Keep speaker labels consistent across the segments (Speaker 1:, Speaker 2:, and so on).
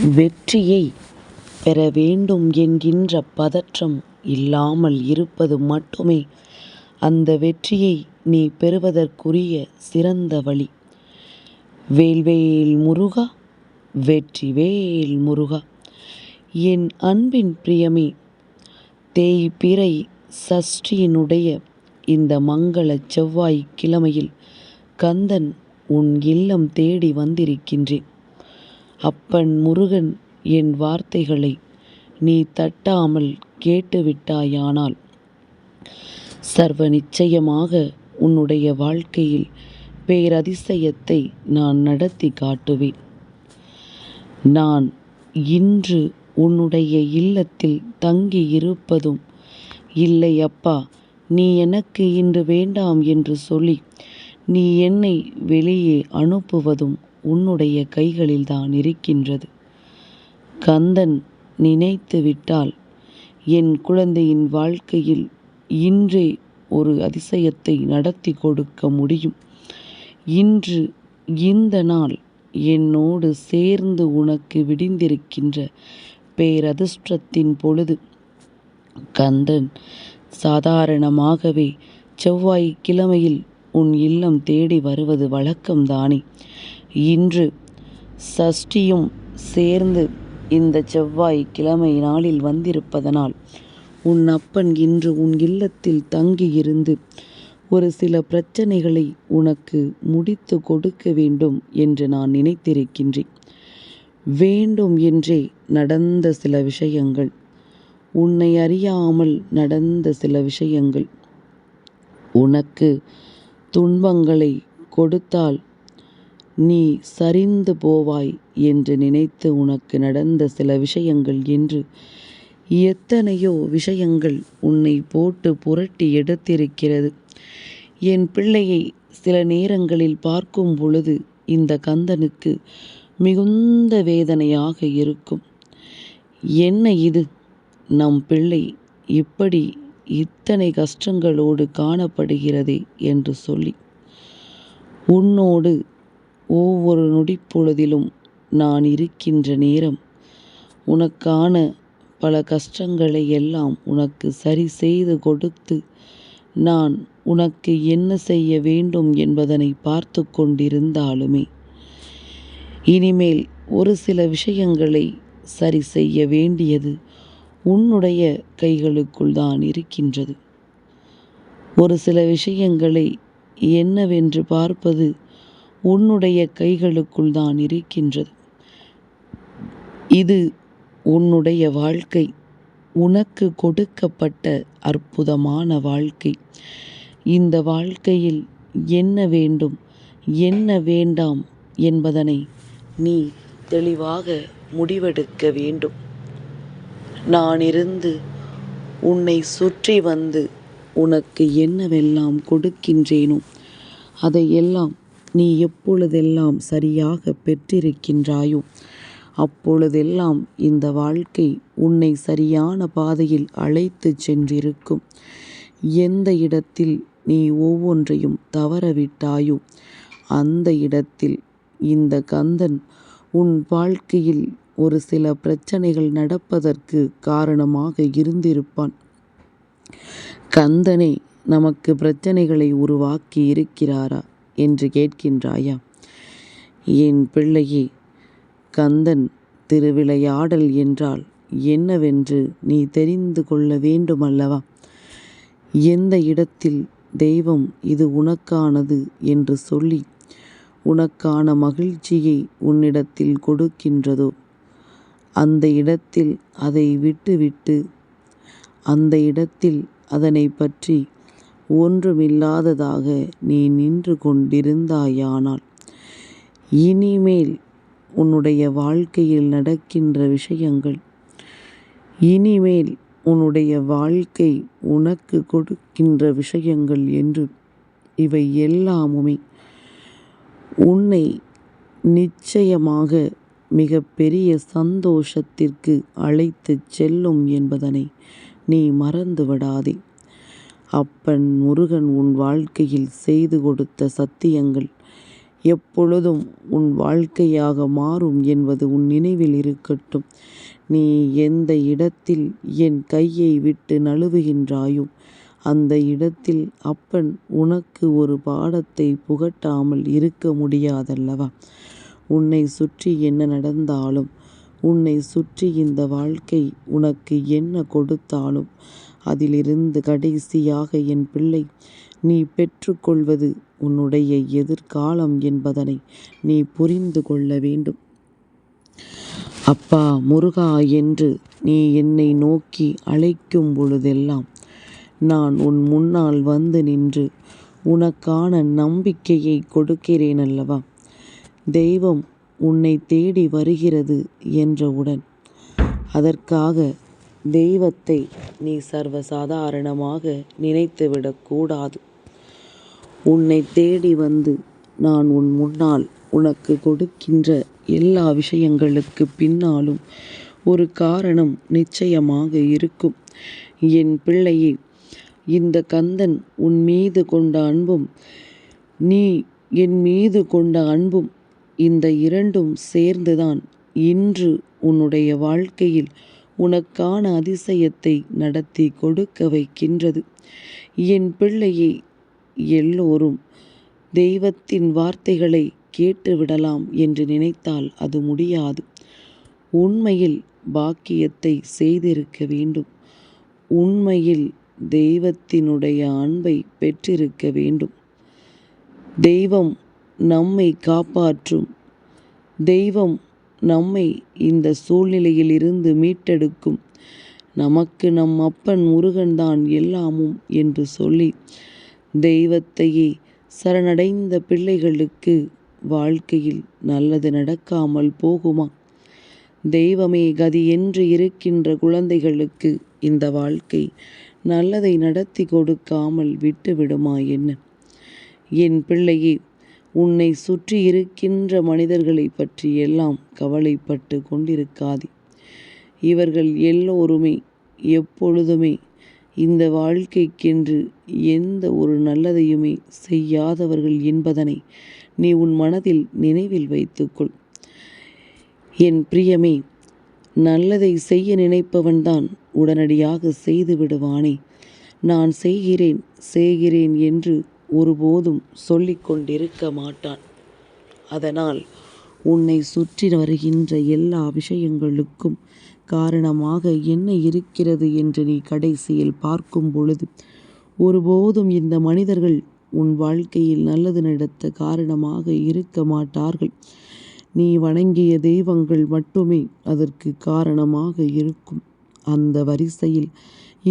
Speaker 1: வெற்றியை பெற வேண்டும் என்கின்ற பதற்றம் இல்லாமல் இருப்பது மட்டுமே அந்த வெற்றியை நீ பெறுவதற்குரிய சிறந்த வழி. வேல்வேல் முருகா வெற்றிவேல் முருகா. என் அன்பின் பிரியமே தேய்பிறை சஷ்டியினுடைய இந்த மங்கள செவ்வாய் கிழமையில் கந்தன் உன் இல்லம் தேடி வந்திருக்கின்றேன். அப்பன் முருகன் என் வார்த்தைகளை நீ தட்டாமல் கேட்டுவிட்டாயானால் சர்வ நிச்சயமாக உன்னுடைய வாழ்க்கையில் பேரதிசயத்தை நான் நடத்தி காட்டுவேன். நான் இன்று உன்னுடைய இல்லத்தில் தங்கி இருப்பதும் இல்லை அப்பா நீ எனக்கு இன்று வேண்டாம் என்று சொல்லி நீ என்னை வெளியே அனுப்புவதும் உன்னுடைய கைகளில்தான் இருக்கின்றது. கந்தன் நினைத்து விட்டால் என் குழந்தையின் வாழ்க்கையில் இன்றே ஒரு அதிசயத்தை நடத்தி கொடுக்க முடியும். இன்று இந்த நாள் என்னோடு சேர்ந்து உனக்கு விடிந்திருக்கின்ற பேரதிர்ஷ்டத்தின் பொழுது கந்தன் சாதாரணமாகவே செவ்வாய் கிழமையில் உன் இல்லம் தேடி வருவது வழக்கம்தானே? இன்று சஷ்டியும் சேர்ந்து இந்த செவ்வாய் கிழமை நாளில் வந்திருப்பதனால் உன் அப்பன் இன்று உன் இல்லத்தில் தங்கியிருந்து ஒரு சில பிரச்சனைகளை உனக்கு முடித்து கொடுக்க வேண்டும் என்று நான் நினைத்திருக்கின்றேன். வேண்டும் என்றே நடந்த சில விஷயங்கள் உன்னை அறியாமல் நடந்த சில விஷயங்கள். உனக்கு துன்பங்களை கொடுத்தால் நீ சரிந்து போவாய் என்று நினைத்து உனக்கு நடந்த சில விஷயங்கள் என்று. எத்தனையோ விஷயங்கள் உன்னை போட்டு புரட்டி எடுத்திருக்கிறது. என் பிள்ளையை சில நேரங்களில் பார்க்கும் பொழுது இந்த கந்தனுக்கு மிகுந்த வேதனையாக இருக்கும். என்ன இது? நம் பிள்ளை இப்படி இத்தனை கஷ்டங்களோடு காணப்படுகிறதே என்று சொல்லி. உன்னோடு ஒவ்வொரு நொடிப்பொழுதிலும் நான் இருக்கின்ற நேரம். உனக்கான பல கஷ்டங்களை எல்லாம் உனக்கு சரி செய்து கொடுத்து நான் உனக்கு என்ன செய்ய வேண்டும் என்பதனை பார்த்து கொண்டிருந்தாலுமே இனிமேல் ஒரு சில விஷயங்களை சரி செய்ய வேண்டியது உன்னுடைய கைகளுக்குள் தான் இருக்கின்றது. ஒரு சில விஷயங்களை என்னவென்று பார்ப்பது உன்னுடைய கைகளுக்குள் தான் இருக்கின்றது. இது உன்னுடைய வாழ்க்கை. உனக்கு கொடுக்கப்பட்ட அற்புதமான வாழ்க்கை. இந்த வாழ்க்கையில் என்ன வேண்டும் என்ன வேண்டாம் என்பதனை நீ தெளிவாக முடிவெடுக்க வேண்டும். நான் இருந்து உன்னை சுற்றி வந்து உனக்கு என்னவெல்லாம் கொடுக்கின்றேனோ அதையெல்லாம் நீ எப்பொழுதெல்லாம் சரியாக பெற்றிருக்கின்றாயோ அப்பொழுதெல்லாம் இந்த வாழ்க்கை உன்னை சரியான பாதையில் அழைத்து சென்றிருக்கும். எந்த இடத்தில் நீ ஒவ்வொன்றையும் தவறவிட்டாயோ அந்த இடத்தில் இந்த கந்தன் உன் வாழ்க்கையில் ஒரு சில பிரச்சனைகள் நடப்பதற்கு காரணமாக இருந்திருப்பான். கந்தனே நமக்கு பிரச்சனைகளை உருவாக்கி இருக்கிறாரா என்று கேட்கின்றாயா? என் பிள்ளையே கந்தன் திருவிளையாடல் என்றால் என்னவென்று நீ தெரிந்து கொள்ள வேண்டுமல்லவா? எந்த இடத்தில் தெய்வம் இது உனக்கானது என்று சொல்லி உனக்கான மகிழ்ச்சியை உன்னிடத்தில் கொடுக்கின்றதோ? அந்த இடத்தில் அதை விட்டுவிட்டு அந்த இடத்தில் அதனை பற்றி ஒன்றுமில்லாததாக நீ நின்று கொண்டிருந்தாயானால் இனிமேல் உன்னுடைய வாழ்க்கையில் நடக்கின்ற விஷயங்கள் இனிமேல் உன்னுடைய வாழ்க்கை உனக்கு கொடுக்கின்ற விஷயங்கள் என்று இவை எல்லாமுமே உன்னை நிச்சயமாக மிக பெரிய சந்தோஷத்திற்கு அழைத்துச் செல்லும் என்பதனை நீ மறந்து விடாதே அப்பன் முருகன் உன் வாழ்க்கையில் செய்து கொடுத்த சத்தியங்கள் எப்பொழுதும் உன் வாழ்க்கையாக மாறும் என்பது உன் நினைவில் இருக்கட்டும். நீ எந்த இடத்தில் என் கையை விட்டு நழுவுகின்றாயோ அந்த இடத்தில் அப்பன் உனக்கு ஒரு பாடத்தை புகட்டாமல் இருக்க முடியாதல்லவா? உன்னை சுற்றி என்ன நடந்தாலும் உன்னை சுற்றி இந்த வாழ்க்கை உனக்கு என்ன கொடுத்தாலும் அதிலிருந்து கடைசியாக என் பிள்ளை நீ பெற்றுக்கொள்வது உன்னுடைய எதிர்காலம் என்பதனை நீ புரிந்து கொள்ள வேண்டும். அப்பா முருகா என்று நீ என்னை நோக்கி அழைக்கும் பொழுதெல்லாம் நான் உன் முன்னால் வந்து நின்று உனக்கான நம்பிக்கையை கொடுக்கிறேன் அல்லவா? தெய்வம் உன்னை தேடி வருகிறது என்றவுடன் அதற்காக தெய்வத்தை நீ சர்வசாதாரணமாக நினைத்துவிடக்கூடாது உன்னை தேடி வந்து நான் உன் முன்னால் உனக்கு கொடுக்கின்ற எல்லா விஷயங்களுக்கு பின்னாலும் ஒரு காரணம் நிச்சயமாக இருக்கும். என் பிள்ளையே இந்த கந்தன் உன் மீது கொண்ட அன்பும் நீ என் மீது கொண்ட அன்பும் இந்த இரண்டும் சேர்ந்துதான் இன்று உன்னுடைய வாழ்க்கையில் உனக்கான அதிசயத்தை நடத்தி கொடுக்க வைக்கின்றது. என் பிள்ளையை எல்லோரும் தெய்வத்தின் வார்த்தைகளை கேட்டுவிடலாம் என்று நினைத்தால் அது முடியாது. உண்மையில் பாக்கியத்தை செய்திருக்க வேண்டும். உண்மையில் தெய்வத்தினுடைய அன்பை பெற்றிருக்க வேண்டும். தெய்வம் நம்மை காப்பாற்றும். தெய்வம் நம்மை இந்த சூழ்நிலையில் இருந்து மீட்டெடுக்கும். நமக்கு நம் அப்பன் முருகன்தான் எல்லாமும் என்று சொல்லி தெய்வத்தையே சரணடைந்த பிள்ளைகளுக்கு வாழ்க்கையில் நல்லது நடக்காமல் போகுமா? தெய்வமே கதி என்று இருக்கின்ற குழந்தைகளுக்கு இந்த வாழ்க்கை நல்லதை நடத்தி கொடுக்காமல் விட்டுவிடுமா என்ன? என் பிள்ளையே உன்னை சுற்றி இருக்கின்ற மனிதர்களை பற்றி எல்லாம் கவலைப்பட்டு கொண்டிருக்காதே. இவர்கள் எல்லோருமே எப்பொழுதுமே இந்த வாழ்க்கைக்கென்று எந்த ஒரு நல்லதையுமே செய்யாதவர்கள் என்பதனை நீ உன் மனதில் நினைவில் வைத்துக்கொள். என் பிரியமே நல்லதை செய்ய நினைப்பவன்தான் உடனடியாக செய்து விடுவானே. நான் செய்கிறேன் செய்கிறேன் என்று ஒருபோதும் சொல்லிக் கொண்டிருக்க மாட்டான். அதனால் உன்னை சுற்றி வருகின்ற எல்லா விஷயங்களுக்கும் காரணமாக என்ன இருக்கிறது என்று நீ கடைசியில் பார்க்கும் பொழுது ஒருபோதும் இந்த மனிதர்கள் உன் வாழ்க்கையில் நல்லது நடத்த காரணமாக இருக்க மாட்டார்கள். நீ வணங்கிய தெய்வங்கள் மட்டுமே அதற்கு காரணமாக இருக்கும். அந்த வரிசையில்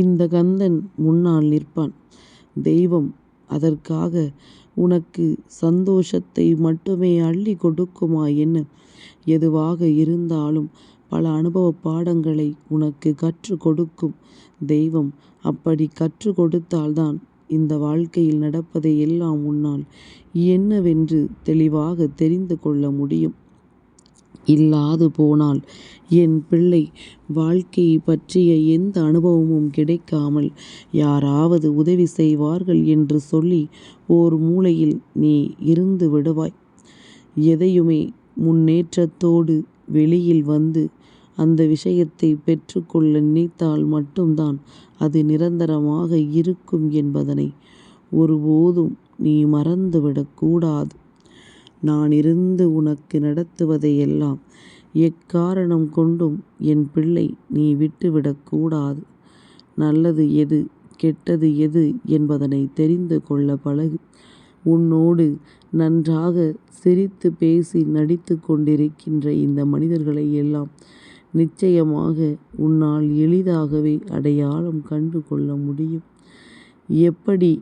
Speaker 1: இந்த கந்தன் முன்னால் நிற்பான். தெய்வம் அதற்காக உனக்கு சந்தோஷத்தை மட்டுமே அள்ளி கொடுக்குமா என்ன? எதுவாக இருந்தாலும் பல அனுபவ பாடங்களை உனக்கு கற்றுக் கொடுக்கும். தெய்வம் அப்படி கற்றுக் கொடுத்தால்தான் இந்த வாழ்க்கையில் நடப்பதை எல்லாம் உன்னால் என்னவென்று தெளிவாக தெரிந்து கொள்ள முடியும். இல்லாது போனால் என் பிள்ளை வாழ்க்கையை பற்றிய எந்த அனுபவமும் கிடைக்காமல் யாராவது உதவி செய்வார்கள் என்று சொல்லி ஓர் மூலையில் நீ இருந்து விடுவாய். எதையுமே முன்னேற்றத்தோடு வெளியில் வந்து அந்த விஷயத்தை பெற்றுக்கொள்ள நினைத்தால் மட்டும்தான் அது நிரந்தரமாக இருக்கும் என்பதனை ஒருபோதும் நீ மறந்துவிடக்கூடாது. நான் இருந்து உனக்கு நடத்துவதையெல்லாம் எக்காரணம் கொண்டும் என் பிள்ளை நீ விட்டுவிடக்கூடாது நல்லது எது கெட்டது எது என்பதனை தெரிந்து கொள்ள பழகு. உன்னோடு நன்றாக சிரித்து பேசி நடித்து கொண்டிருக்கின்ற இந்த மனிதர்களை எல்லாம் நிச்சயமாக உன்னால் எளிதாகவே அடையாளம் கண்டு கொள்ள முடியும். எப்படி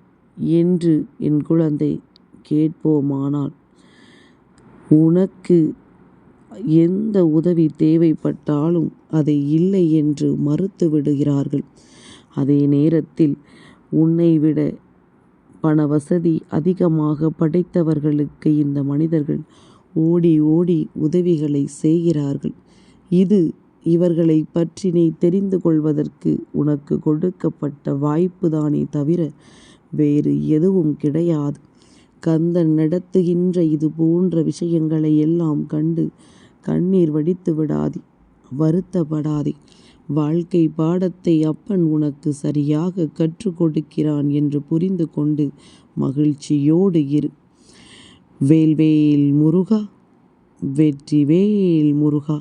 Speaker 1: என்று என் குழந்தை கேட்போமானால் உனக்கு எந்த உதவி தேவைப்பட்டாலும் அதை இல்லை என்று மறுத்து விடுகிறார்கள். அதே நேரத்தில் உன்னை விட பண வசதி அதிகமாக படைத்தவர்களுக்கு இந்த மனிதர்கள் ஓடி ஓடி உதவிகளை செய்கிறார்கள். இது இவர்களை பற்றி நீ தெரிந்து கொள்வதற்கு உனக்கு கொடுக்கப்பட்ட வாய்ப்புதானே தவிர வேறு எதுவும் கிடையாது. கந்தன் நடத்துகின்ற இது போன்ற விஷயங்களை எல்லாம் கண்டு கண்ணீர் வடித்து விடாதே வருத்தப்படாதே. வாழ்க்கை பாடத்தை அப்பன் உனக்கு சரியாக கற்றுக் கொடுக்கிறான் என்று புரிந்து கொண்டு மகிழ்ச்சியோடு இரு. வேல்வேல் முருகா வெற்றி வேல் முருகா.